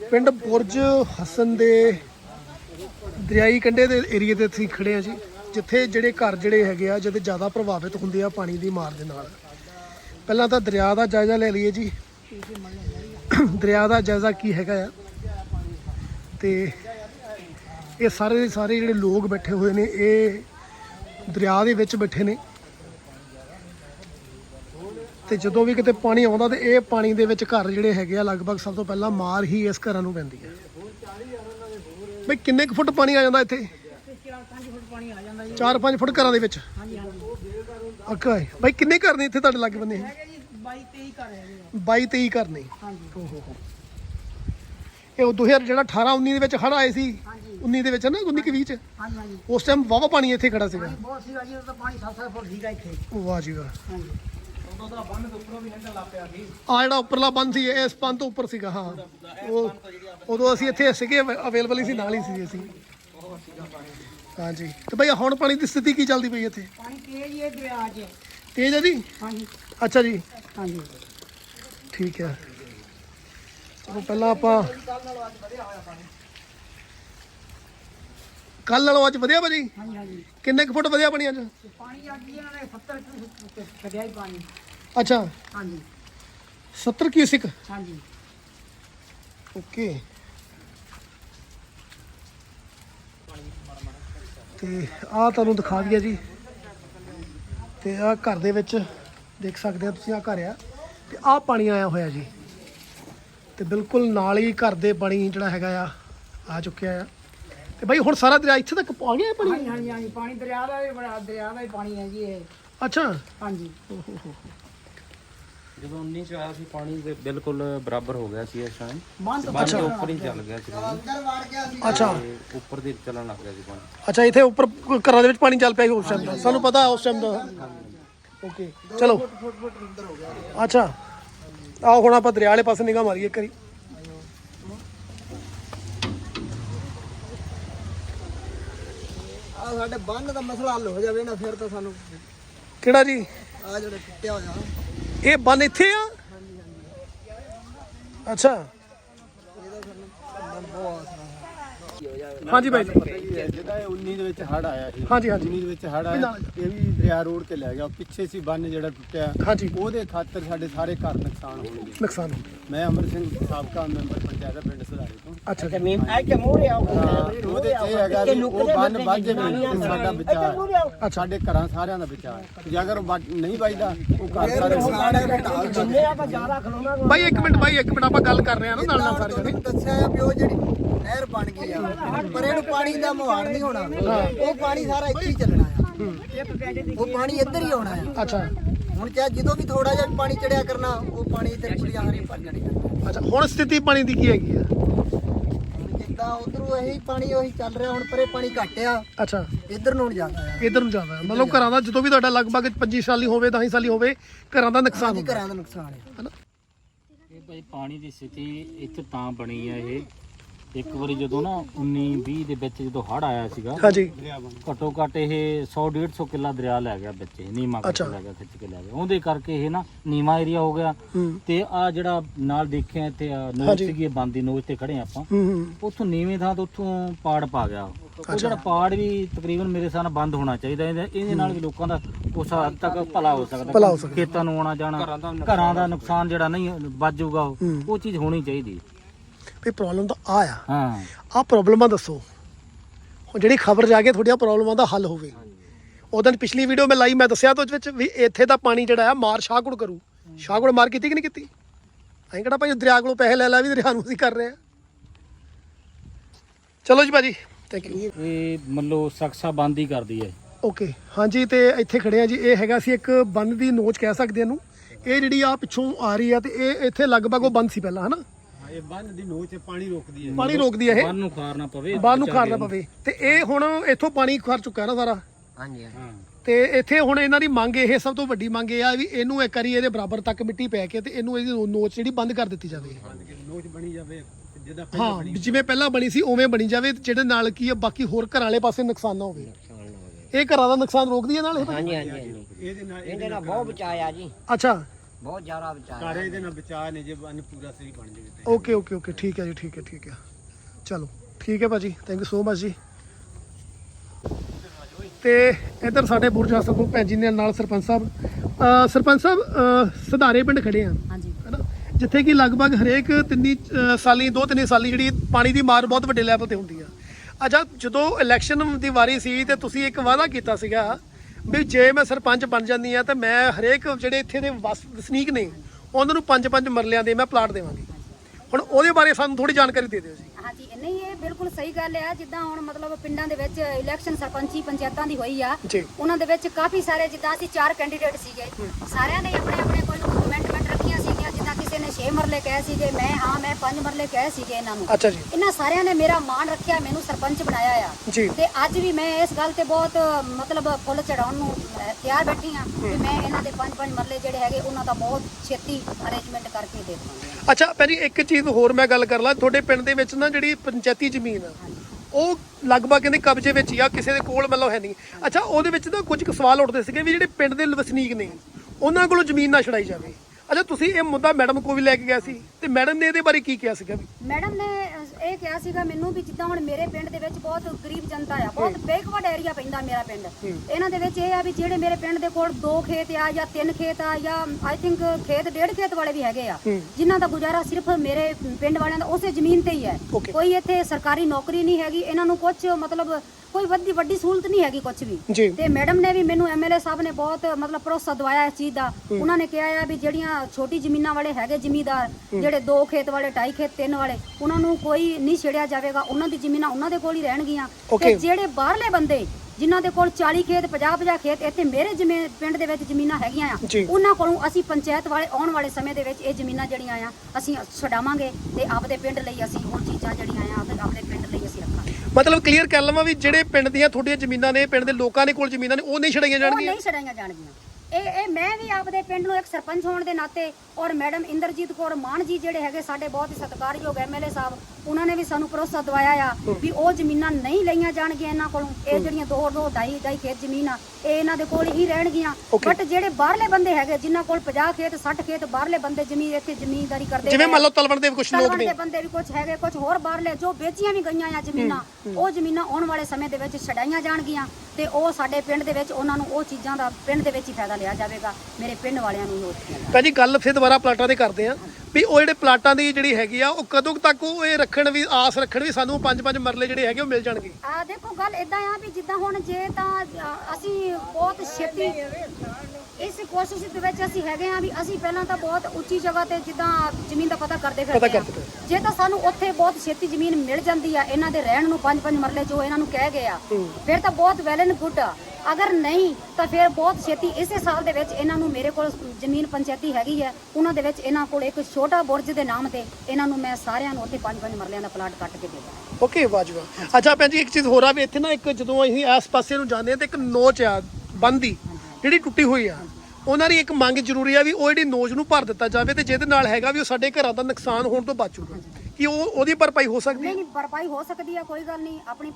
ਪਿੰਡ ਬੁਰਜ ਹਸਨ ਦੇ ਦਰਿਆਈ ਕੰਢੇ ਦੇ ਏਰੀਏ ਤੇ ਅਸੀਂ ਖੜੇ ਆ ਜੀ, ਜਿੱਥੇ ਜਿਹੜੇ ਘਰ ਜਿਹੜੇ ਹੈਗੇ ਆ, ਜਿਹਦੇ ਜ਼ਿਆਦਾ ਪ੍ਰਭਾਵਿਤ ਹੁੰਦੇ ਆ ਪਾਣੀ ਦੀ ਮਾਰ ਦੇ ਨਾਲ। ਪਹਿਲਾਂ ਤਾਂ ਦਰਿਆ ਦਾ ਜਾਇਜ਼ਾ ਲੈ ਲਈਏ ਜੀ। ਦਰਿਆ ਦਾ ਜਾਇਜ਼ਾ ਕੀ ਹੈਗਾ ਆ? ਤੇ ਇਹ ਸਾਰੇ ਦੇ ਸਾਰੇ ਜਿਹੜੇ ਲੋਕ ਬੈਠੇ ਹੋਏ ਨੇ, ਇਹ ਦਰਿਆ ਦੇ ਵਿੱਚ ਬੈਠੇ ਨੇ। ਤੇ ਜਦੋਂ ਵੀ ਕਿਤੇ ਪਾਣੀ ਆਉਂਦਾ ਤੇ ਇਹ ਪਾਣੀ ਦੇ ਵਿੱਚ ਘਰ ਜਿਹੜੇ ਹੈਗੇ ਆ ਲਗਭਗ ਸਭ ਤੋਂ ਪਹਿਲਾਂ ਮਾਰ ਹੀ ਇਸ ਘਰਾਂ ਨੂੰ ਪੈਂਦੀ ਹੈ। ਬਈ ਕਿੰਨੇ ਕੁ ਫੁੱਟ ਪਾਣੀ ਆ ਜਾਂਦਾ ਇੱਥੇ? 4-5 ਫੁੱਟ ਘਰਾਂ ਦੇ ਵਿੱਚ? ਅੱਕਾ ਬਈ ਕਿੰਨੇ ਘਰ ਨੇ ਇੱਥੇ ਤੁਹਾਡੇ ਲਾਗੇ ਬੰਨੇ 22 23 ਘਰ ਨੇ। ਓਹੋ ਹੋ ਇਹ ਉਹ 2000 ਜਿਹੜਾ 18 19 ਦੇ ਵਿੱਚ ਹੜ੍ਹ ਆਏ ਸੀ। 19 ਦੇ ਵਿੱਚ ਨਾ 19 ਕਿ 20 ਚ? ਹਾਂਜੀ ਹਾਂਜੀ ਉਸ ਟਾਈਮ ਵਾਵਾ ਪਾਣੀ ਇੱਥੇ ਖੜਾ ਸੀਗਾ। ਬਹੁਤ ਸੀਗਾ ਜੀ ਉਹ ਤਾਂ ਪਾਣੀ 7-7 ਫੁੱਟ ਸੀਗਾ ਇੱਥੇ। ਵਾਹ ਜੀ ਵਾਹ। ਹਾਂਜੀ ਆ ਜਿਹੜਾ ਉੱਪਰਲਾ ਬੰਨ ਸੀ ਇਸ ਬੰਨ ਤੋਂ ਉੱਪਰ ਸੀਗਾ ਹਾਂ। ਉਹ ਉਦੋਂ ਅਸੀਂ ਇੱਥੇ ਸੀਗੇ ਅਵੇਲੇਬਲ ਹੀ ਸੀ ਨਾਲ ਹੀ ਸੀ ਅਸੀਂ। ਹਾਂਜੀ। ਤੇ ਭਈ ਹੁਣ ਪਾਣੀ ਦੀ ਸਥਿਤੀ ਕੀ ਚੱਲਦੀ ਪਈ ਇੱਥੇ? ਪਾਣੀ ਤੇਜ਼ ਹੀ ਹੈ ਦਰਿਆ 'ਚ ਤੇਜ਼ ਹੈ ਜੀ? ਹਾਂਜੀ। ਅੱਛਾ ਜੀ। ਹਾਂਜੀ। ਠੀਕ ਹੈ। ਚਲੋ ਪਹਿਲਾਂ ਆਪਾਂ ਕੱਲ ਨਾਲੋਂ ਅੱਜ ਵਧਿਆ ਭਾਜੀ? ਹਾਂਜੀ ਹਾਂਜੀ। ਕਿੰਨੇ ਕੁ ਫੁੱਟ ਵਧਿਆ ਪਾਣੀ ਅੱਜ? ਪਾਣੀ ਅੱਜ ਇਹਨਾਂ ਨੇ 70 ਕਿਲੋ ਛੱਡਿਆ ਹੀ ਪਾਣੀ। ਅੱਛਾ। ਹਾਂਜੀ। 70 ਕਿਊਸਿਕ ਹਾਂਜੀ। ਓਕੇ। ਤੇ ਆ ਤੁਹਾਨੂੰ ਦਿਖਾ ਦਈਏ ਜੀ। ਤੇ ਆ ਘਰ ਦੇ ਵਿੱਚ ਦੇਖ ਸਕਦੇ ਆ ਤੁਸੀਂ ਆ ਘਰ ਆ। ਤੇ ਆ ਪਾਣੀ ਆਇਆ ਹੋਇਆ ਜੀ। ਤੇ ਬਿਲਕੁਲ ਨਾਲ ਹੀ ਘਰ ਦੇ ਪਾਣੀ ਜਿਹੜਾ ਹੈਗਾ ਆ ਆ ਚੁੱਕਿਆ ਆ। ਤੇ ਬਾਈ ਹੁਣ ਸਾਰਾ ਦਰਿਆ ਇੱਥੇ ਤੱਕ ਪਹੁੰਚ ਗਿਆ ਪਾਣੀ? ਹਾਂਜੀ ਹਾਂਜੀ ਪਾਣੀ ਦਰਿਆ ਦਾ ਵੀ ਬੜਾ ਦਰਿਆ ਦਾ ਹੀ ਪਾਣੀ ਹੈ ਜੀ ਇਹ। ਅੱਛਾ। ਹਾਂਜੀ। ਜਦੋਂ 19 ਚ ਆਇਆ ਸੀ ਪਾਣੀ ਦੇ ਬਿਲਕੁਲ ਬਰਾਬਰ ਹੋ ਗਿਆ ਸੀ ਇਸ ਟਾਈਮ ਬੰਦ ਦੇ ਉੱਪਰ ਹੀ ਚੱਲ ਗਿਆ ਸੀ ਪਾਣੀ। ਅੱਛਾ। ਤੇ ਉੱਪਰ ਦੀ ਚੱਲਣ ਲੱਗ ਗਿਆ ਸੀ ਪਾਣੀ। ਅੱਛਾ ਇੱਥੇ ਉੱਪਰ ਘਰਾਂ ਦੇ ਵਿੱਚ ਪਾਣੀ ਚੱਲ ਪਿਆ ਸੀ ਉਸ ਟਾਈਮ ਦਾ। ਸਾਨੂੰ ਪਤਾ ਉਸ ਟਾਈਮ ਦਾ। ਓਕੇ ਚਲੋ। ਅੱਛਾ। ਆਓ ਹੁਣ ਆਪਾਂ ਦਰਿਆ ਵਾਲੇ ਪਾਸੇ ਨਿਗਾਹ ਮਾਰੀਏ ਇੱਕ ਵਾਰੀ। ਆ ਸਾਡੇ ਬੰਨ ਦਾ ਮਸਲਾ ਹੱਲ ਹੋ ਜਾਵੇ ਨਾ ਫਿਰ ਤਾਂ ਸਾਨੂੰ ਕਿਹੜਾ ਜੀ? ਆ ਜਿਹੜੇ ਟੁੱਟਿਆ ਹੋਇਆ। ਇਹ ਬੰਨ ਇੱਥੇ ਆ? ਅੱਛਾ। ਹਾਂਜੀ ਬਾਈ ਜੀ। ਜਿਹਦਾ ਇਹ 19 ਦੇ ਵਿੱਚ ਹੜ ਆਇਆ ਸੀ। ਹਾਂਜੀ ਹਾਂਜੀ। 19 ਦੇ ਵਿੱਚ ਹੜ ਆਇਆ ਇਹ ਵੀ ਦਰਿਆ ਰੋਡ ਤੇ ਲੈ ਗਿਆ। ਪਿੱਛੇ ਸੀ ਬੰਨ ਜਿਹੜਾ ਟੁੱਟਿਆ। ਹਾਂਜੀ। ਉਹਦੇ ਖਾਤਰ ਸਾਡੇ ਸਾਰੇ ਘਰ ਨੁਕਸਾਨ ਹੋਣਗੇ। ਨੁਕਸਾਨ ਹੋ ਗਿਆ। ਮੈਂ ਅਮਰ ਸਿੰਘ ਸਾਬਕਾ ਮੈਂਬਰ। ਪੰਚਾਇਤ ਦਾ ਪਿੰਡ ਸੁਧਾਰੇ ਤੋਂ। ਅੱਛਾ ਜੀ। ਹਾਂ, ਉਹਦੇ ਚ ਇਹ ਹੈਗਾ ਵੀ ਉਹ ਬੰਨ ਵੱਜ ਤੇ ਸਾਡਾ ਬਚਾਅ ਹੈ। ਸਾਡੇ ਘਰਾਂ ਸਾਰਿਆਂ ਦਾ ਬਚਾਅ ਹੈ ਜੇ ਅਗਰ ਉਹ ਵੱਜ- ਨਹੀਂ ਵੱਜਦਾ ਉਹ ਘਰ ਸਾਰੇ ਬਾਈ ਇੱਕ ਮਿੰਟ ਬਾਈ ਇੱਕ ਮਿੰਟ ਆਪਾਂ ਗੱਲ ਕਰ ਰਹੇ ਹਾਂ ਨਾ ਨਾਲ ਨਾਲ ਸਾਰੇ ਜਣੇ। ਤੁਹਾਨੂੰ ਦੱਸਿਆ ਆ ਵੀ ਉਹ ਜਿਹੜੀ ਨਹਿਰ ਬਣ ਗਈ ਆ ਪਰ ਇਹਨੂੰ ਪਾਣੀ ਦਾ ਮੁਹਾਰ ਨਹੀਂ ਹੋਣਾ। ਉਹ ਪਾਣੀ ਸਾਰਾ ਇੱਥੇ ਹੀ ਚੱਲਣਾ ਆ। ਉਹ ਪਾਣੀ ਇੱਧਰ ਹੀ ਆਉਣਾ ਆ। ਅੱਛਾ। ਹੁਣ ਚਾਹੇ ਜਦੋਂ ਵੀ ਥੋੜਾ ਜਿਹਾ ਪਾਣੀ ਚੜਿਆ ਕਰਨਾ ਉਹ ਪਾਣੀ ਇੱਧਰ ਕੁੜੀਆਂ ਹਰੀ ਭਰ ਜਾਣੀਆਂ ਅੱਛਾ ਹੁਣ ਸਥਿਤੀ ਪਾਣੀ ਦੀ ਕੀ ਹੈਗੀ ਆ? ਹੁਣ ਜਿੱਦਾਂ ਉਧਰੋਂ ਇਹੀ ਪਾਣੀ ਉਹੀ ਚੱਲ ਰਿਹਾ ਹੁਣ ਪਰੇ ਪਾਣੀ ਘੱਟ ਆ। ਅੱਛਾ। ਇੱਧਰ ਨੂੰ ਨਹੀਂ ਜਾਂਦਾ ਆ। ਇਧਰ ਨੂੰ ਜਾਂਦਾ ਹੈ। ਮਤਲਬ ਘਰਾਂ ਦਾ ਜਦੋਂ ਵੀ ਤੁਹਾਡਾ ਲਗਭਗ 25 ਸਾਲੀ ਹੋਵੇ 10 ਸਾਲੀ ਹੋਵੇ ਘਰਾਂ ਦਾ ਨੁਕਸਾਨ ਹਾਂਜੀ ਹੁੰਦਾ। ਘਰਾਂ ਦਾ ਨੁਕਸਾਨ ਹੈ ਇਹ ਭਾਈ ਪਾਣੀ ਦੀ ਸਥਿਤੀ ਇੱਥੇ ਤਾਂ ਬਣੀ ਹੈ ਇਹ। ਇੱਕ ਵਾਰੀ ਜਦੋਂ ਨਾ 19 20 ਦੇ ਵਿੱਚ ਜਦੋਂ ਹੜ ਆਇਆ ਸੀਗਾ ਹਾਂਜੀ। ਘੱਟੋ ਘੱਟ ਇਹ 100 150 ਕਿੱਲਾ ਦਰਿਆ ਲੈ ਗਿਆ ਵਿੱਚ ਇਹ ਨੀਮਾ ਅੱਛਾ। ਲੈ ਗਿਆ ਖਿੱਚ ਕੇ ਲੈ ਗਿਆ। ਉਹਦੇ ਕਰਕੇ ਇਹ ਨਾ ਨੀਮਾ ਏਰੀਆ ਹੋ ਗਿਆ। ਤੇ ਆ ਜਿਹੜਾ ਨਾਲ ਦੇਖਿਆ ਇੱਥੇ ਨੋਚ। ਸੀਗੀ ਬੰਦੀ ਨੋਚ ਤੇ ਖੜੇ ਆਪਾਂ। ਹੂੰ ਹੂੰ। ਉੱਥੋਂ ਨੀਵੇਂ ਥਾਂ ਤੋਂ ਉੱਥੋਂ ਪਾੜ ਪਾ ਗਿਆ ਉਹ। ਜਿਹੜਾ ਪਾੜ ਵੀ ਤਕਰੀਬਨ ਮੇਰੇ ਹਿਸਾਬ ਨਾਲ ਬੰਦ ਹੋਣਾ ਚਾਹੀਦਾ ਇਹਦੇ ਇਹਦੇ ਨਾਲ ਵੀ ਲੋਕਾਂ ਦਾ ਉਸ ਹੱਦ ਤੱਕ ਭਲਾ ਹੋ ਸਕਦਾ। ਭਲਾ ਹੋ ਸਕਦਾ। ਖੇਤਾਂ ਨੂੰ ਆਉਣਾ ਜਾਣਾ ਘਰਾਂ ਦਾ ਨੁਕਸਾਨ ਜਿਹੜਾ ਨਹੀਂ ਵੱਜੂਗਾ। ਉਹ ਚੀਜ਼ ਹੋਣੀ ਚਾਹੀਦੀ। ਵੀ ਪ੍ਰੋਬਲਮ ਤਾਂ ਆ ਆ। ਹਾਂ। ਆ ਪ੍ਰੋਬਲਮਾਂ ਦੱਸੋ। ਹੁਣ ਜਿਹੜੀ ਖਬਰ ਜਾ ਕੇ ਤੁਹਾਡੀਆਂ ਪ੍ਰੋਬਲਮਾਂ ਦਾ ਹੱਲ ਹੋਵੇ। ਉਦੋਂ ਪਿਛਲੀ ਵੀਡੀਓ ਮੈਂ ਲਾਈ ਮੈਂ ਦੱਸਿਆ ਤਾਂ ਉਸ ਵਿੱਚ ਵੀ ਇੱਥੇ ਦਾ ਪਾਣੀ ਜਿਹੜਾ ਆ ਮਾਰ ਸ਼ਾਹਕੋਟ ਕਰੂ। ਸ਼ਾਹਕੋਟ ਮਾਰ ਕੀਤੀ ਕਿ ਨਹੀਂ ਕੀਤੀ? ਐਂ ਕਿਹੜਾ ਭਾਈ ਦਰਿਆ ਕੋਲੋਂ ਪੈਸੇ ਲੈ ਲੈ ਵੀ ਦਰਿਆ ਨੂੰ ਅਸੀਂ ਕਰ ਰਹੇ ਆ। ਚਲੋ ਜੀ ਭਾਜੀ ਥੈਂਕ ਯੂ ਇਹ ਮੰਨ ਸਖਸਾ ਬੰਦ ਹੀ ਕਰਦੀ ਹੈ। ਓਕੇ ਹਾਂਜੀ ਤੇ ਇੱਥੇ ਖੜੇ ਆ ਜੀ। ਇਹ ਹੈਗਾ ਸੀ ਇੱਕ ਬੰਦ ਦੀ ਨੋਚ ਕਹਿ ਸਕਦੇ ਇਹਨੂੰ। ਇਹ ਜਿਹੜੀ ਆ ਪਿੱਛੋਂ ਆ ਰਹੀ ਆ ਤੇ ਇਹ ਇੱਥੇ ਲਗਭਗ ਉਹ ਬੰਦ ਸੀ ਪਹਿਲਾਂ ਹਨਾ? ਇਹ ਬੰਨ ਦੀ ਨੋਚ ਪਾਣੀ ਰੋਕਦੀ ਹੈ। ਪਾਣੀ ਰੋਕਦੀ ਆ ਇਹ? ਬੰਨ ਨੂੰ ਖਾਰਨਾ ਪਵੇ ਬਾਹਰ ਨੂੰ ਖਾਰਨਾ ਪਵੇ। ਤੇ ਇਹ ਹੁਣ ਇੱਥੋਂ ਪਾਣੀ ਖਰ ਚੁੱਕਾ ਨਾ ਸਾਰਾ? ਹਾਂਜੀ ਹਾਂ। ਤੇ ਇੱਥੇ ਹੁਣ ਇਹਨਾਂ ਦੀ ਮੰਗ ਇਹ ਸਭ ਤੋਂ ਵੱਡੀ ਮੰਗ ਇਹ ਆ ਵੀ ਇਹਨੂੰ ਇੱਕ ਵਾਰੀ ਇਹਦੇ ਬਰਾਬਰ ਤੱਕ ਮਿੱਟੀ ਪੈ ਕੇ ਤੇ ਇਹਨੂੰ ਇਹਦੀ ਨੋਚ ਜਿਹੜੀ ਬੰਦ ਕਰ ਦਿੱਤੀ ਜਾਵੇ। ਨੋਚ ਬਣੀ ਜਾਵੇ ਜਿਹਦਾ ਹਾਂ ਵੀ ਜਿਵੇਂ ਪਹਿਲਾਂ ਬਣੀ ਸੀ ਉਵੇਂ ਬਣੀ ਜਾਵੇ ਤੇ ਜਿਹੜੇ ਨਾਲ ਕੀ ਆ ਬਾਕੀ ਹੋਰ ਘਰਾਂ ਵਾਲੇ ਪਾਸੇ ਨੁਕਸਾਨ ਨਾ ਹੋਵੇ। ਇਹ ਘਰਾਂ ਦਾ ਨੁਕਸਾਨ ਰੋਕਦੀ ਹੈ ਨਾਲ ਇਹ? ਹਾਂਜੀ ਹਾਂਜੀ ਹਾਂਜੀ। ਇਹਦੇ ਨਾਲ ਇਹਦੇ ਨਾਲ ਬਹੁਤ ਬਚਾਇਆ ਜੀ। ਅੱਛਾ। ਬਹੁਤ ਜ਼ਿਆਦਾ ਵਿਚਾਰ ਸਾਰੇ ਇਹਦੇ ਨਾਲ ਬਚਾ ਨੇ ਜੇ ਬੰਨ ਪੂਰਾ ਸਹੀ ਬਣ ਜਾਵੇ ਤੇ। ਓਕੇ ਓਕੇ ਓਕੇ ਠੀਕ ਹੈ ਜੀ ਠੀਕ ਹੈ ਠੀਕ ਹੈ। ਚਲੋ ਠੀਕ ਹੈ ਭਾਜੀ ਥੈਂਕ ਯੂ ਸੋ ਮਚ ਜੀ। ਤੇ ਇੱਧਰ ਸਾਡੇ ਬੁਰਜ ਹਾਸਲ ਤੋਂ ਭੈਣ ਜੀ ਨੇ ਨਾਲ ਸਰਪੰਚ ਸਾਹਿਬ ਅਹ ਸਰਪੰਚ ਸਾਹਿਬ ਅਹ ਸਧਾਰੇ ਪਿੰਡ ਖੜੇ ਆ। ਹਾਂਜੀ। ਹੈਨਾ? ਜਿੱਥੇ ਕਿ ਲਗਭਗ ਹਰੇਕ ਤਿੰਨੀ ਅਹ ਸਾਲੀ ਦੋ ਤਿੰਨੀ ਸਾਲੀ ਜਿਹੜੀ ਪਾਣੀ ਦੀ ਮਾਰ ਬਹੁਤ ਵੱਡੇ ਲੈਵਲ ਤੇ ਹੁੰਦੀ ਆ। ਅੱਛਾ ਜਦੋਂ ਇਲੈਕਸ਼ਨ ਦੀ ਵਾਰੀ ਸੀ ਤੇ ਤੁਸੀਂ ਇੱਕ ਵਾਅਦਾ ਕੀਤਾ ਸੀਗਾ ਵੀ ਜੇ ਮੈਂ ਸਰਪੰਚ ਬਣ ਜਾਂਦੀ ਆ ਤਾਂ ਮੈਂ ਹਰੇਕ ਜਿਹੜੇ ਇੱਥੇ ਦੇ ਵਸ- ਵਸਨੀਕ ਨੇ ਉਹਨਾਂ ਨੂੰ ਪੰਜ ਪੰਜ ਮਰਲਿਆਂ ਦੇ ਮੈਂ ਪਲਾਟ ਦੇਵਾਂਗੀ। ਹੁਣ ਉਹਦੇ ਬਾਰੇ ਸਾਨੂੰ ਥੋੜੀ ਜਾਣਕਾਰੀ ਦੇ ਦਿਓ ਜੀ। ਹਾਂਜੀ ਨਹੀਂ ਇਹ ਬਿਲਕੁਲ ਸਹੀ ਗੱਲ ਹੈ। ਜਿੱਦਾਂ ਹੁਣ ਮਤਲਬ ਪਿੰਡਾਂ ਦੇ ਵਿੱਚ ਇਲੈਕਸ਼ਨ ਸਰਪੰਚੀ ਪੰਚਾਇਤਾਂ ਦੀ ਹੋਈ ਆ ਉਹਨਾਂ ਦੇ ਵਿੱਚ ਕਾਫੀ ਸਾਰੇ ਜਿੱਦਾਂ ਅਸੀਂ ਚਾਰ ਕੈਂਡੀਡੇਟ ਸੀਗੇ ਸਾਰਿਆਂ ਨੇ ਆਪਣੇ ਆਪਣੇ ਕੋਈ ਕਮੈਂਟਮੈਂਟ ਰੱਖੀਆਂ ਸੀਗੀਆਂ ਜਿੱਦਾਂ ਕਿਸੇ ਨੇ 6 ਮਰਲੇ ਕਹੇ ਸੀਗੇ ਮੈਂ ਹਾਂ ਮੈਂ 5 ਮਰਲੇ ਕਹੇ ਸੀਗੇ ਇਹਨਾਂ ਨੂੰ। ਅੱਛਾ ਜੀ। ਇਹਨਾਂ ਸਾਰਿਆਂ ਨੇ ਮੇਰਾ ਮਾਣ ਰੱਖਿਆ ਮੈਨੂੰ ਸਰਪੰਚ ਬਣਾਇਆ ਆ। ਜੀ। ਤੇ ਅੱਜ ਵੀ ਮੈਂ ਇਸ ਗੱਲ ਤੇ ਬਹੁਤ ਮਤਲਬ ਫੁੱਲ ਚੜਾਉਣ ਨੂੰ ਤਿਆਰ ਬੈਠੀ ਆ ਕਿ ਮੈਂ ਇਹਨਾਂ ਦੇ ਪੰਜ ਪੰਜ ਮਰਲੇ ਜਿਹੜੇ ਹੈਗੇ ਉਹਨਾਂ ਦਾ ਬਹੁਤ ਛੇਤੀ ਅਰੇਂਜਮੈਂਟ ਕਰਕੇ ਦੇ ਦਵਾਂਗੀ। ਅੱਛਾ ਭਾਜੀ ਇੱਕ ਚੀਜ਼ ਹੋਰ ਮੈਂ ਗੱਲ ਕਰ ਲਾਂ। ਤੁਹਾਡੇ ਪਿੰਡ ਦੇ ਵਿੱਚ ਨਾ ਜਿਹੜੀ ਪੰਚਾਇਤੀ ਜ਼ਮੀਨ ਆ ਉਹ ਲਗਭਗ ਕਹਿੰਦੇ ਕਬਜ਼ੇ ਵਿੱਚ ਹੀ ਆ ਕਿਸੇ ਦੇ ਕੋਲ ਮਤਲਬ ਹੈ ਨਹੀਂ। ਅੱਛਾ ਉਹਦੇ ਵਿੱਚ ਨਾ ਕੁਝ ਕੁ ਸਵਾਲ ਉੱਠਦੇ ਸੀਗੇ ਵੀ ਜਿਹੜੇ ਪਿੰਡ ਦੇ ਵਸਨੀਕ ਨੇ ਉਹਨਾਂ ਕੋਲੋਂ ਜ਼ਮੀਨ ਨਾ ਛੜਾਈ ਜਾਵੇ। ਅੱਛਾ, ਤੁਸੀਂ ਇਹ ਮੁੱਦਾ ਮੈਡਮ ਕੋਲ ਵੀ ਲੈ ਕੇ ਗਿਆ ਸੀ ਤੇ ਮੈਡਮ ਨੇ ਇਹਦੇ ਬਾਰੇ ਕੀ ਕਿਹਾ ਸੀਗਾ ਵੀ? ਮੈਡਮ ਨੇ ਇਹ ਕਿਹਾ ਸੀਗਾ ਮੈਨੂੰ ਵੀ ਜਿੱਦਾਂ ਹੁਣ ਮੇਰੇ ਪਿੰਡ ਦੇ ਵਿੱਚ ਬਹੁਤ ਗਰੀਬ ਜਨਤਾ ਆ ਬਹੁਤ ਬੈਕਵਰਡ ਏਰੀਆ ਪੈਂਦਾ ਮੇਰਾ ਪਿੰਡ। ਇਹਨਾਂ ਦੇ ਵਿੱਚ ਇਹ ਆ ਵੀ ਜਿਹੜੇ ਮੇਰੇ ਪਿੰਡ ਦੇ ਕੋਲ ਦੋ ਖੇਤ ਆ ਜਾਂ ਤਿੰਨ ਖੇਤ ਆ ਜਾਂ ਆਈ ਥਿੰਕ ਖੇਤ ਡੇਢ ਖੇਤ ਵਾਲੇ ਵੀ ਹੈਗੇ ਆ ਜਿਨ੍ਹਾਂ ਦਾ ਗੁਜ਼ਾਰਾ ਸਿਰਫ ਮੇਰੇ ਪਿੰਡ ਵਾਲਿਆਂ ਦਾ ਉਸੇ ਜ਼ਮੀਨ ਤੇ ਹੀ ਹੈ. ਕੋਈ ਇੱਥੇ ਸਰਕਾਰੀ ਨੌਕਰੀ ਨਹੀਂ ਹੈਗੀ ਇਹਨਾਂ ਨੂੰ ਕੁਝ ਮਤਲਬ ਕੋਈ ਵੱਡੀ ਵੱਡੀ ਸਹੂਲਤ ਨਹੀਂ ਹੈਗੀ ਕੁਝ ਵੀ। ਤੇ ਮੈਡਮ ਨੇ ਵੀ ਮੈਨੂੰ ਐਮਐਲਏ ਸਾਹਿਬ ਨੇ ਬਹੁਤ ਮਤਲਬ ਭਰੋਸਾ ਦਵਾਇਆ ਇਸ ਚੀਜ਼ ਦਾ। ਉਹਨਾਂ ਨੇ ਕਿਹਾ ਆ ਵੀ ਜਿਹੜੀਆਂ ਛੋਟੀ ਜ਼ਮੀਨਾਂ ਵਾਲੇ ਹੈਗੇ ਜ਼ਿਮੀਦਾਰ ਜਿਹੜੇ ਦੋ ਖੇਤ ਵਾਲੇ ਢਾਈ ਖੇਤ ਤਿੰਨ ਵਾਲੇ ਉਹਨਾਂ ਨੂੰ ਕੋਈ ਨਹੀਂ ਛੇੜਿਆ ਜਾਵੇਗਾ ਉਹਨਾਂ ਦੀ ਜ਼ਮੀਨਾਂ ਉਹਨਾਂ ਦੇ ਕੋਲ ਹੀ ਰਹਿਣਗੀਆਂ Okay. ਤੇ ਜਿਹੜੇ ਬਾਹਰਲੇ ਬੰਦੇ ਜਿਨ੍ਹਾਂ ਦੇ ਕੋਲ 40 ਖੇਤ 50 50 ਖੇਤ ਇੱਥੇ ਮੇਰੇ ਜਿਵੇਂ ਪਿੰਡ ਦੇ ਵਿੱਚ ਜ਼ਮੀਨਾਂ ਹੈਗੀਆਂ ਆ ਜੀ। ਉਹਨਾਂ ਕੋਲੋਂ ਅਸੀਂ ਪੰਚਾਇਤ ਵਾਲੇ ਆਉਣ ਵਾਲੇ ਸਮੇਂ ਦੇ ਵਿੱਚ ਇਹ ਜ਼ਮੀਨਾਂ ਜਿਹੜੀਆਂ ਆ ਅਸੀਂ ਛਡਾਵਾਂਗੇ ਤੇ ਆਪਦੇ ਪਿੰਡ ਲਈ ਅਸੀਂ ਉਹ ਚੀਜ਼ਾਂ ਜਿਹੜੀਆਂ ਆ ਆਪਦੇ ਆਪਦੇ ਪਿੰਡ ਲਈ ਅਸੀਂ ਰੱਖਾਂਗੇ ਮਤਲਬ ਕਲੀਅਰ ਕਰ ਲਵਾਂ ਵੀ ਜਿਹੜੇ ਪਿੰਡ ਦੀਆਂ ਤੁਹਾਡੀਆਂ ਜ਼ਮੀਨਾਂ ਨੇ ਪਿੰਡ ਦੇ ਲੋਕਾਂ ਦੇ ਕੋਲ ਜ਼ਮੀਨਾਂ ਨੇ ਉਹ ਨਹੀਂ ਛੜਾਈਆਂ ਉਹ ਜਾਣਗੀਆਂ ਨਹੀਂ ਛੜਾਈਆਂ ਜਾਣਗੀਆਂ ਇਹ ਇਹ ਮੈਂ ਵੀ ਆਪਦੇ ਪਿੰਡ ਨੂੰ ਇੱਕ ਸਰਪੰਚ ਹੋਣ ਦੇ ਨਾਤੇ ਔਰ ਮੈਡਮ ਇੰਦਰਜੀਤ ਕੌਰ ਮਾਨ ਜੀ ਜਿਹੜੇ ਹੈਗੇ ਸਾਡੇ ਬਹੁਤ ਹੀ ਸਤਿਕਾਰਯੋਗ ਐਮਐਲਏ ਸਾਹਿਬ ਉਹਨਾਂ ਨੇ ਵੀ ਸਾਨੂੰ ਭਰੋਸਾ ਦਵਾਇਆ ਆ ਵੀ ਉਹ ਜ਼ਮੀਨਾਂ ਨਹੀਂ ਲਈਆਂ ਜਾਣਗੀਆਂ ਇਹਨਾਂ ਕੋਲੋਂ। ਇਹ ਜਿਹੜੀਆਂ ਦੋ ਦੋ ਢਾਈ ਢਾਈ ਖੇਤ ਜ਼ਮੀਨ ਆ ਇਹ ਇਹਨਾਂ ਦੇ ਕੋਲ ਹੀ ਰਹਿਣਗੀਆਂ. ਬਟ ਜਿਹੜੇ ਬਾਹਰਲੇ ਬੰਦੇ ਹੈਗੇ ਜਿਨ੍ਹਾਂ ਕੋਲ 50 ਖੇਤ 60 ਖੇਤ ਬਾਹਰਲੇ ਬੰਦੇ ਜ਼ਮੀਨ ਇੱਥੇ ਜ਼ਮੀਨਦਾਰੀ ਕਰਦੇ ਜਿਵੇਂ ਮੰਨ ਲਓ ਤਲਵਣ ਦੇ ਕੁਝ ਲੋਕ ਨੇ। ਦੇ ਬੰਦੇ ਵੀ ਕੁਝ ਹੈਗੇ ਕੁਝ ਹੋਰ ਬਾਹਰਲੇ ਜੋ ਵੇਚੀਆਂ ਵੀ ਗਈਆਂ ਆ ਜ਼ਮੀਨਾਂ ਉਹ ਜ਼ਮੀਨਾਂ ਆਉਣ ਵਾਲੇ ਸਮੇਂ ਦੇ ਵਿੱਚ ਛਡਾਈਆਂ ਜਾਣਗੀਆਂ ਤੇ ਉਹ ਸਾਡੇ ਪਿੰਡ ਦੇ ਵਿੱਚ ਉਹਨਾਂ ਨੂੰ ਉਹ ਚੀਜ਼ਾਂ ਦਾ ਪਿੰਡ ਦੇ ਵਿੱਚ ਹੀ ਫਾਇਦਾ ਲਿਆ ਜਾਵੇਗਾ। ਮੇਰੇ ਪਿੰਡ ਵਾਲਿਆਂ ਨੂੰ ਹੀ ਦਾ। ਭਾਜੀ ਗੱਲ ਫਿਰ ਦੁਬਾਰਾ ਪਲਾਟਾਂ ਤੇ ਕਰਦੇ ਆ ਵੀ ਉਹ ਜਿਹੜੇ ਪਲਾਟਾਂ ਦੀ ਜਿਹੜੀ ਹੈਗੀ ਆ ਉਹ ਕਦੋਂ ਤੱਕ ਉਹ ਇਹ ਰੱਖਣ ਵੀ ਆਸ ਰੱਖਣ ਵੀ ਸਾਨੂੰ ਪੰਜ ਪੰਜ ਮਰਲੇ ਜਿਹੜੇ ਹੈਗੇ ਉਹ ਮਿਲ ਜਾਣਗੇ? ਆ ਦੇਖੋ ਗੱਲ ਇਦਾਂ ਆ ਵੀ ਜਿੱਦਾਂ ਹੁਣ ਜੇ ਤਾਂ ਅਸੀਂ ਬਹੁਤ ਛੇਤੀ ਇਸ ਕੋਸ਼ਿਸ਼ ਦੇ ਵਿੱਚ ਅਸੀਂ ਹੈਗੇ ਆ ਵੀ ਅਸੀਂ ਪਹਿਲਾਂ ਤਾਂ ਬਹੁਤ ਉੱਚੀ ਜਗ੍ਹਾ ਤੇ ਜਿੱਦਾਂ ਜ਼ਮੀਨ ਦਾ ਪਤਾ ਕਰਦੇ ਫਿਰਦੇ ਆ। ਜੇ ਤਾਂ ਸਾਨੂੰ ਉੱਥੇ ਬਹੁਤ ਛੇਤੀ ਜ਼ਮੀਨ ਮਿਲ ਜਾਂਦੀ ਆ ਇਹਨਾਂ ਦੇ ਰਹਿਣ ਨੂੰ ਪੰਜ ਪੰਜ ਮਰਲੇ ਜੋ ਇਹਨਾਂ ਨੂੰ ਕਹਿ ਗਏ ਆ ਫਿਰ ਤਾਂ ਬਹੁਤ ਵੈਲ ਐਂਡ ਗੁੱਡ ਆ। ਅਗਰ ਨਹੀਂ, ਤਾਂ ਫਿਰ ਬਹੁਤ ਛੇਤੀ ਇਸੇ ਸਾਲ ਦੇ ਵਿੱਚ ਇਹਨਾਂ ਨੂੰ ਮੇਰੇ ਕੋਲ ਜ਼ਮੀਨ ਪੰਚਾਇਤੀ ਹੈਗੀ ਹੈ, ਉਹਨਾਂ ਦੇ ਵਿੱਚ ਇਹਨਾਂ ਕੋਲ ਇੱਕ ਛੋਟਾ ਬੁਰਜ ਦੇ ਨਾਮ ਤੇ ਇਹਨਾਂ ਨੂੰ ਮੈਂ ਸਾਰਿਆਂ ਨੂੰ ਉੱਥੇ ਪੰਜ ਪੰਜ ਮਰਲਿਆਂ ਦਾ ਪਲਾਟ ਕੱਟ ਕੇ ਦੇ ਦਾਂ ਓਕੇ ਵਾਜਵਾ। ਅੱਛਾ, ਭੈਣ ਜੀ, ਇੱਕ ਚੀਜ਼ ਹੋਰ ਆ ਵੀ ਇੱਥੇ ਨਾ ਇੱਕ ਜਦੋਂ ਅਸੀਂ ਇਸ ਪਾਸੇ ਨੂੰ ਜਾਂਦੇ ਆ ਤੇ ਇੱਕ ਨੋਚ ਆ, ਬੰਦੀ ਜਿਹੜੀ ਟੁੱਟੀ ਹੋਈ ਆ, ਉਹਨਾਂ ਦੀ ਇੱਕ ਮੰਗ ਜ਼ਰੂਰੀ ਆ ਵੀ ਉਹ ਜਿਹੜੀ ਨੋਚ ਨੂੰ ਭਰ ਦਿੱਤਾ ਜਾਵੇ ਤੇ ਜਿਹਦੇ ਨਾਲ ਹੈਗਾ ਵੀ ਉਹ ਸਾਡੇ ਘਰਾਂ ਦਾ ਨੁਕਸਾਨ ਹੋਣ ਤੋਂ ਬਚੂਗਾ ਕਿ ਉਹ ਉਹਦੀ ਭਰਪਾਈ ਹੋ ਸਕਦੀ ਹੈ? ਨਹੀਂ ਭਰਪਾਈ ਹੋ ਸਕਦੀ ਆ ਕੋਈ ਗੱਲ ਨਹੀਂ। ਆਪਣੀ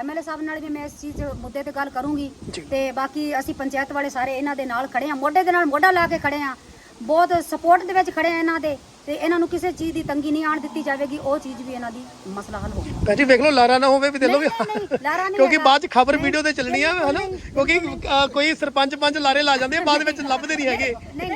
ਐਮਐਲਏ ਸਾਹਿਬ ਨਾਲ ਵੀ ਮੈਂ ਇਸ ਚੀਜ਼ ਮੁੱਦੇ ਤੇ ਗੱਲ ਕਰੂੰਗੀ। ਤੇ ਬਾਕੀ ਅਸੀਂ ਪੰਚਾਇਤ ਵਾਲੇ ਸਾਰੇ ਇਹਨਾਂ ਦੇ ਨਾਲ ਖੜੇ ਆ ਮੋਢੇ ਦੇ ਨਾਲ ਮੋਢਾ ਲਾ ਕੇ ਖੜੇ ਆ ਬਹੁਤ ਸਪੋਰਟ ਦੇ ਵਿੱਚ ਖੜੇ ਆ ਇਹਨਾਂ ਦੇ। ਤੇ ਇਹਨਾਂ ਨੂੰ ਕਿਸੇ ਚੀਜ਼ ਦੀ ਤੰਗੀ ਨਹੀਂ ਆਣ ਦਿੱਤੀ ਜਾਵੇਗੀ। ਉਹ ਚੀਜ਼ ਵੀ ਇਹਨਾਂ ਦੀ ਮਸਲਾ ਹੱਲ ਹੋਊਗਾ ਭੈਣ ਜੀ ਵੇਖ ਲਓ ਲਾਰਾ ਨਾ ਹੋਵੇ ਵੀ ਦੇ ਲਓ ਵੀ ਨਹੀਂ, ਨਹੀਂ, ਲਾਰਾ ਨਹੀਂ ਕਿਉਂਕਿ। ਬਾਅਦ ਚ ਖਬਰ ਵੀਡੀਓ ਤੇ ਚੱਲਣੀ ਆ ਹਨਾ? ਕਿਉਂਕਿ ਕੋਈ ਸਰਪੰਚ ਪੰਚ ਲਾਰੇ ਲਾ ਜਾਂਦੇ ਆ ਬਾਅਦ ਵਿੱਚ ਲੱਭਦੇ ਨਹੀਂ ਹੈਗੇ। ਨਹੀਂ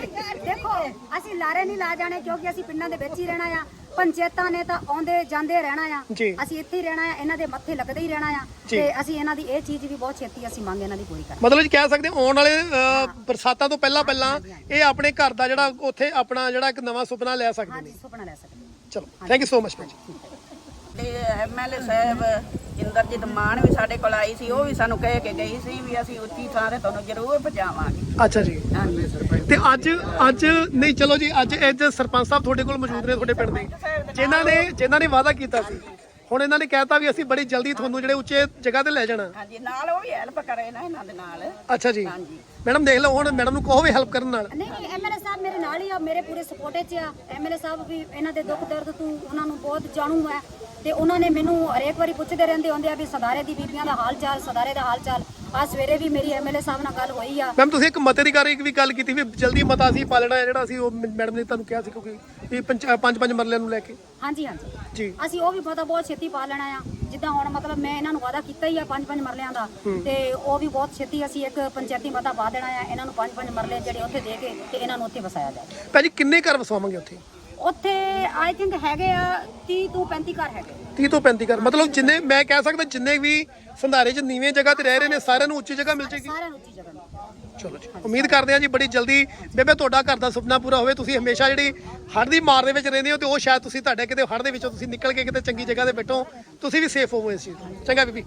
ਦੇਖੋ ਅਸੀਂ ਲਾਰੇ ਨਹੀਂ ਲਾ ਜਾਣੇ ਕਿਉਂਕਿ ਅਸੀਂ ਪਿੰਡਾਂ ਦੇ ਵਿੱਚ ਹੀ ਰਹਿਣਾ ਆ। ਪੰਚਾਇਤਾਂ ਨੇ ਤਾਂ ਆਉਂਦੇ ਜਾਂਦੇ ਰਹਿਣਾ ਆ। ਜੀ। ਅਸੀਂ ਇੱਥੇ ਹੀ ਰਹਿਣਾ ਆ ਇਹਨਾਂ ਦੇ ਮੱਥੇ ਲੱਗਦੇ ਹੀ ਰਹਿਣਾ ਆ। ਜੀ। ਤੇ ਅਸੀਂ ਇਹਨਾਂ ਦੀ ਇਹ ਚੀਜ਼ ਵੀ ਬਹੁਤ ਛੇਤੀ ਅਸੀਂ ਮੰਗ ਇਹਨਾਂ ਦੀ ਪੂਰੀ ਕਰਾਂਗੇ। ਮਤਲਬ ਜੀ ਕਹਿ ਸਕਦੇ ਹਾਂ, ਆਉਣ ਵਾਲੇ ਬਰਸਾਤਾਂ ਤੋਂ ਪਹਿਲਾਂ ਪਹਿਲਾਂ ਇਹ ਆਪਣੇ ਘਰ ਦਾ ਜਿਹੜਾ ਉੱਥੇ ਆਪਣਾ ਜਿਹੜਾ ਇੱਕ ਨਵਾਂ ਸੁਪਨਾ ਲੈ ਸਕਦੇ ਹਾਂਜੀ ਨੇ ਸੁਪਨਾ ਲੈ ਸਕਦੇ ਹਾਂ। ਚਲੋ ਥੈਂਕ ਯੂ ਸੋ ਮਚ ਭੈਣ ਜੀ ਤੇ ਐਮਐਲਏ ਸਾਹਿਬ ਇੰਦਰਜੀਤ ਮਾਨ ਵੀ ਸਾਡੇ ਕੋਲ ਆਈ ਸੀ ਉਹ ਵੀ ਸਾਨੂੰ ਕਹਿ ਕੇ ਗਈ ਸੀ ਵੀ ਅਸੀਂ ਉੱਚੀ ਥਾਂ ਤੇ ਤੁਹਾਨੂੰ ਜ਼ਰੂਰ ਪਹੁੰਚਾਵਾਂਗੇ ਅੱਛਾ ਜੀ। ਹਾਂਜੀ। ਤੇ ਅੱਜ ਅੱਜ ਨਹੀਂ ਚਲੋ ਜੀ ਅੱਜ ਅੱਜ ਸਰਪੰਚ ਸਾਹਿਬ ਤੁਹਾਡੇ ਕੋਲ ਮੌਜੂਦ ਨੇ ਤੁਹਾਡੇ ਪਿੰਡ ਦੇ। ਜਿਨ੍ਹਾਂ ਨੇ ਜਿਨ੍ਹਾਂ ਨੇ ਵਾਅਦਾ ਕੀਤਾ ਸੀ। ਹੁਣ ਇਹਨਾਂ ਨੇ ਕਹਿਤਾ ਵੀ ਅਸੀਂ ਬੜੀ ਜਲਦੀ ਤੁਹਾਨੂੰ ਜਿਹੜੇ ਉੱਚੇ ਜਗ੍ਹਾ ਤੇ ਲੈ ਜਾਣਾ। ਹਾਂਜੀ ਨਾਲ ਉਹ ਵੀ ਹੈਲਪ ਕਰੇ ਨਾ ਇਹਨਾਂ ਦੇ ਨਾਲ। ਅੱਛਾ ਜੀ। ਹਾਂਜੀ। ਮੈਡਮ ਦੇਖ ਲਓ ਹੁਣ ਮੈਡਮ ਨੂੰ ਕਹੋ ਵੀ ਹੈਲਪ ਕਰਨ ਨਾਲ। ਨਹੀਂ ਨਹੀਂ ਐਮਐਲਏ ਸਾਹਿਬ ਮੇਰੇ ਨਾਲ ਹੀ ਆ ਮੇਰੇ ਪੂਰੇ ਸਪੋਰਟ 'ਚ ਆ। ਐਮਐਲਏ ਸਾਹਿਬ ਵੀ ਇਹਨਾਂ ਦੇ ਦੁੱਖ ਦਰਦ ਤੋਂ ਉਹਨਾਂ ਨੂੰ ਬਹੁਤ ਜਾਣੂ ਹੈ ਤੇ ਉਹਨਾਂ ਨੇ ਮੈਨੂੰ ਹਰੇਕ ਵਾਰੀ ਪੁੱਛਦੇ ਰਹਿੰਦੇ ਹੁੰਦੇ ਆ ਵੀ ਸਦਾਰੇ ਦੀ ਬੀਬੀਆਂ ਦਾ ਹਾਲ ਚਾਲ ਸਦਾਰੇ ਦਾ ਹਾਲ ਚਾਲ। ਆ ਸਵੇਰੇ ਵੀ ਮੇਰੀ ਐਮਐਲਏ ਸਾਹਿਬ ਨਾਲ ਗੱਲ ਹੋਈ ਆ। ਮੈਮ ਤੁਸੀਂ ਇੱਕ ਮਤੇ ਦੀ ਕਾਰੀ ਵੀ ਗੱਲ ਕੀਤੀ ਵੀ ਜਲਦੀ ਮਤਾ ਸੀ ਪਾਲਣਾ ਹੈ ਜਿਹੜਾ ਅਸੀਂ ਉਹ ਮੈਡਮ ਨੇ ਤੁਹਾਨੂੰ ਕਿਹਾ ਸੀ ਕਿਉਂਕਿ ਵੀ ਪੰਜ ਪੰਜ ਮਰਲਿਆਂ ਨੂੰ ਲੈ ਕੇ। ਹਾਂਜੀ ਹਾਂਜੀ। ਜੀ। ਅਸੀਂ ਉਹ ਵੀ ਪਤਾ ਬਹੁਤ ਛੇਤੀ ਪਾ ਲੈਣਾ ਆ। ਜਿੱਦਾਂ ਹੁਣ ਮਤਲਬ ਮੈਂ ਇਹਨਾਂ ਨੂੰ ਵਾਅਦਾ ਕੀਤਾ ਹੀ ਆ ਪੰਜ ਪੰਜ ਮਰਲਿਆਂ ਦਾ। ਤੇ ਉਹ ਵੀ ਬਹੁਤ ਛੇਤੀ ਅਸੀਂ ਇੱਕ ਪੰਚਾਇਤੀ ਮਤਾ ਪਾ ਦੇਣਾ ਆ। ਇਹਨਾਂ ਨੂੰ ਪੰਜ ਪੰਜ ਮਰਲੇ ਜਿਹੜੇ ਉੱਥੇ ਦੇ ਕੇ ਤੇ ਇਹਨਾਂ ਨੂੰ ਉੱਥੇ ਵਸਾਇਆ ਜਾਏ ਭਾਜੀ ਕਿੰਨੇ ਘਰ ਵਸਾਵਾਂਗੇ ਉੱਥੇ? ਉੱਥੇ ਆਈ ਥਿੰਕ ਹੈਗੇ ਆ 30 ਤੋਂ 35 ਘਰ ਹੈਗੇ। 30 ਤੋਂ 35 ਘਰ। ਮਤਲਬ ਜਿੰਨੇ ਮੈਂ ਕਹਿ ਸਕਦਾ ਜਿੰਨੇ ਵੀ ਸੰਧਾਰੇ 'ਚ ਨੀਵੇਂ ਜਗ੍ਹਾ ਤੇ ਰਹਿ ਰਹੇ ਨੇ ਸਾਰਿਆਂ ਨੂੰ ਉੱਚੀ ਜਗ੍ਹਾ ਮਿਲ ਜੇਗੀ ਸਾਰਿਆਂ ਨੂੰ ਉੱਚੀ ਜਗ੍ਹਾ। ਚਲੋ ਜੀ ਉਮੀਦ ਕਰਦੇ ਹਾਂ ਜੀ ਬੜੀ ਜਲਦੀ ਬੇਬੇ ਤੁਹਾਡਾ ਘਰ ਦਾ ਸੁਪਨਾ ਪੂਰਾ ਹੋਵੇ। ਤੁਸੀਂ ਹਮੇਸ਼ਾ ਜਿਹੜੀ ਹੜ੍ਹ ਦੀ ਮਾਰ ਦੇ ਵਿੱਚ ਰਹਿੰਦੇ ਹੋ ਤੇ ਉਹ ਸ਼ਾਇਦ ਤੁਸੀਂ ਤੁਹਾਡੇ ਕਿਤੇ ਹੜ੍ਹ ਦੇ ਵਿੱਚੋਂ ਤੁਸੀਂ ਨਿਕਲ ਕੇ ਕਿਤੇ ਚੰਗੀ ਜਗ੍ਹਾ ਤੇ ਬੈਠੋ। ਤੁਸੀਂ ਵੀ ਸੇਫ ਹੋਵੋ ਇਸ ਚੀਜ਼ ਤੋਂ। ਚੰਗਾ ਬੀਬੀ।